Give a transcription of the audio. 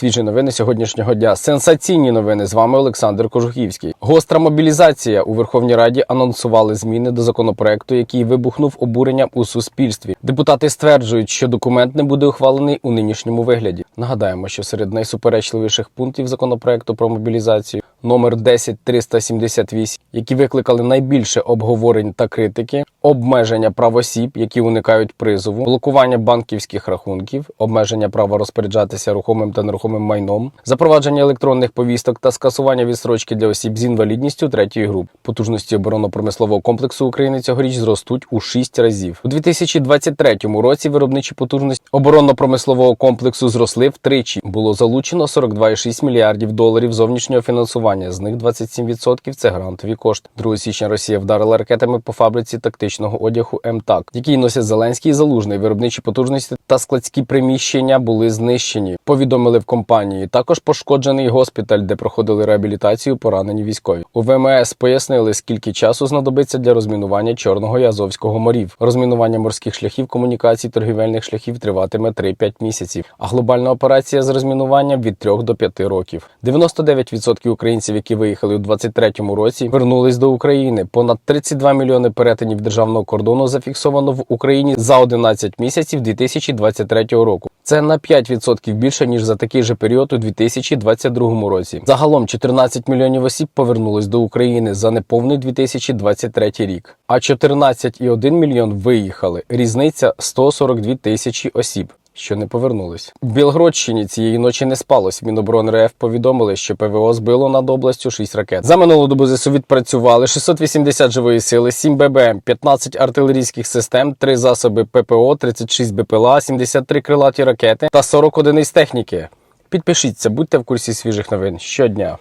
Свіжі новини сьогоднішнього дня. Сенсаційні новини. З вами Олександр Кожухівський. Гостра мобілізація у Верховній Раді анонсували зміни до законопроекту, який вибухнув обуренням у суспільстві. Депутати стверджують, що документ не буде ухвалений у нинішньому вигляді. Нагадаємо, що серед найсуперечливіших пунктів законопроекту про мобілізацію номер 10378, які викликали найбільше обговорень та критики, обмеження прав осіб, які уникають призову, блокування банківських рахунків, обмеження права розпоряджатися рухомим та нерухомим майном, запровадження електронних повісток та скасування відстрочки для осіб з інвалідністю третьої групи. Потужності оборонно-промислового комплексу України цьогоріч зростуть у 6 разів. У 2023 році виробничі потужності оборонно-промислового комплексу зросли втричі. Було залучено 42,6 мільярдів доларів зовнішнього фінансування. З них 27% – це грантові кошти. 2 січня Росія вдарила ракетами по фабриці тактичного одягу МТАК, який носять Зеленський Залужний. Виробничі потужності та складські приміщення були знищені. Повідомили в компанії. Також пошкоджений госпіталь, де проходили реабілітацію поранені військові. У ВМС пояснили, скільки часу знадобиться для розмінування Чорного і Азовського морів. Розмінування морських шляхів, комунікацій, торгівельних шляхів триватиме 3-5 місяців. А глобальна операція з розмінування від 3 до 5 років. 99% українців, які виїхали у 2023 році, вернулись до України. Понад 32 мільйони перетинів державного кордону зафіксовано в Україні за 11 місяців 2023 року. Це на 5% більше ніж за такий же період у 2022 році. Загалом 14 мільйонів осіб повернулись до України за неповний 2023 рік, а 14,1 мільйон виїхали. Різниця 142 тисячі осіб. Що не повернулись в Білгородщині цієї ночі не спалось. Міноборони РФ повідомили, що ПВО збило над областю 6 ракет. За минулу добу ЗСУ відпрацювали 680 живої сили, 7 ББМ, 15 артилерійських систем, 3 засоби ППО, 36 БПЛА, 73 крилаті ракети та 40 одиниць техніки. Підпишіться, будьте в курсі свіжих новин щодня.